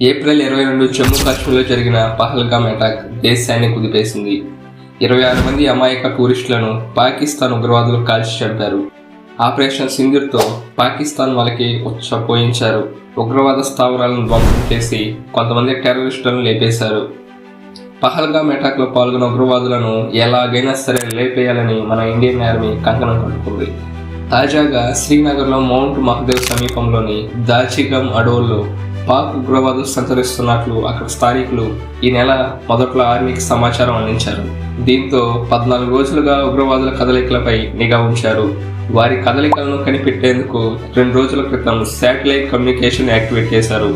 April ఇరవై రెండు జమ్మూ కాశ్మీర్లో జరిగిన పహల్గామ్ అటాక్ దేశాన్ని కుదిపేసింది. ఇరవై ఆరు మంది అమాయక టూరిస్టులను పాకిస్తాన్ ఉగ్రవాదులు కాల్చి చంపారు. ఆపరేషన్ సింధూర్తో పాకిస్తాన్ వాళ్ళకి ఉచ్చపోయించారు ఉగ్రవాద స్థావరాలను ధ్వంసం చేసి కొంతమంది టెర్రరిస్టులను లేపేశారు. పహల్గామ్ అటాక్లో పాల్గొన్న ఉగ్రవాదులను ఎలాగైనా సరే లేపేయాలని మన ఇండియన్ ఆర్మీ కంకణం కట్టుకుంది తాజాగా శ్రీనగర్లో మౌంట్ మహదేవ్ సమీపంలోని దాచిగమ్ అడవుల్లో పాక్ ఉగ్రవాదులు సంచరిస్తున్నట్లు అక్కడ స్థానికులు ఈ నెల మొదట్లో ఆర్మీకి సమాచారం అందించారు. దీంతో పద్నాలుగు రోజులుగా ఉగ్రవాదుల కదలికలపై నిఘా ఉంచారు. వారి కదలికలను కనిపెట్టేందుకు రెండు రోజుల క్రితం శాటిలైట్ కమ్యూనికేషన్ యాక్టివేట్ చేశారు.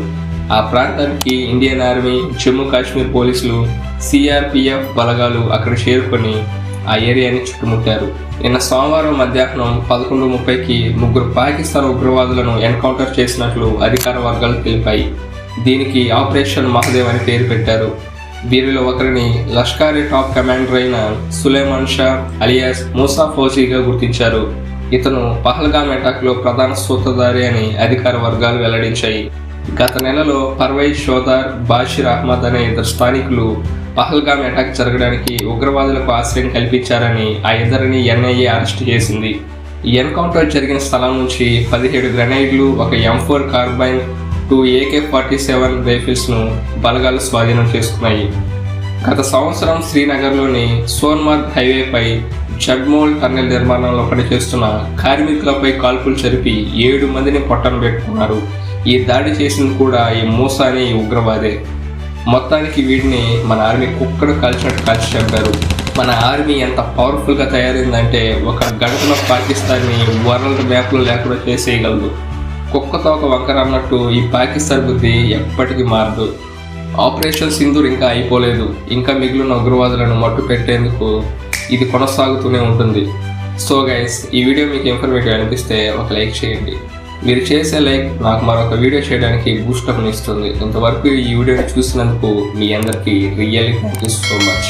ఆ ప్రాంతానికి ఇండియన్ ఆర్మీ జమ్మూ కాశ్మీర్ పోలీసులు సిఆర్పిఎఫ్ బలగాలు అక్కడ చేరుకొని ఆ ఏరియాని చుట్టుముట్టారు. నిన్న సోమవారం మధ్యాహ్నం పదకొండు ముప్పైకి ముగ్గురు పాకిస్తాన్ ఉగ్రవాదులను ఎన్కౌంటర్ చేసినట్లు అధికార వర్గాలు తెలిపాయి. దీనికి ఆపరేషన్ మహదేవ్ అని పేరు పెట్టారు. వీరిలో ఒకరిని లష్కారీ టాప్ కమాండర్ అయిన సులేమాన్ షా అలియాస్ మూసా ఫౌజీగా గుర్తించారు. ఇతను పహల్గామ్ అటాక్లో ప్రధాన సూత్రధారి అని అధికార వర్గాలు వెల్లడించాయి. గత నెలలో పర్వైజ్ షోదార్ బాషిర్ అహ్మద్ అనే ఇద్దరు స్థానికులు పహల్గామ్ అటాక్ జరగడానికి ఉగ్రవాదులకు ఆశ్రయం కల్పించారని ఆ ఇద్దరిని ఎన్ఐఏ అరెస్ట్ చేసింది. ఈ ఎన్కౌంటర్ జరిగిన స్థలం నుంచి పదిహేడు గ్రెనైడ్లు ఒక M four carbine two AK forty seven రైఫిల్స్ను బలగాలు స్వాధీనం చేసుకున్నాయి. గత సంవత్సరం శ్రీనగర్లోని సోన్మార్గ్ హైవేపై జడ్మోల్ టన్నెల్ నిర్మాణంలో పనిచేస్తున్న కార్మికులపై కాల్పులు జరిపి ఏడు మందిని పొట్టన పెట్టుకున్నారు. ఈ దాడి చేసింది కూడా ఈ మూసా అనే ఈ ఉగ్రవాదే. మొత్తానికి వీటిని మన ఆర్మీ కుక్కడు కాల్చినట్టు కాల్చి చెప్పారు మన ఆర్మీ ఎంత పవర్ఫుల్గా తయారైందంటే ఒక గంటలో పాకిస్తాన్ని వరల్డ్ మ్యాప్లో లేకుండా చేసేయగలదు. కుక్కతో ఒక వంకర అన్నట్టు ఈ పాకిస్తాన్ బుద్ధి ఎప్పటికీ మారదు. ఆపరేషన్ సింధూర్ ఇంకా అయిపోలేదు. ఇంకా మిగిలిన ఉగ్రవాదులను మట్టు పెట్టేందుకు ఇది కొనసాగుతూనే ఉంటుంది. సో గైస్ ఈ వీడియో మీకు ఇన్ఫర్మేటివ్ అనిపిస్తే ఒక లైక్ చేయండి. మీరు చేసే లైక్ నాకు మరొక వీడియో చేయడానికి బూస్టప్ని ఇస్తుంది. ఇంతవరకు ఈ వీడియోని చూసినందుకు మీ అందరికీ really thank you so much.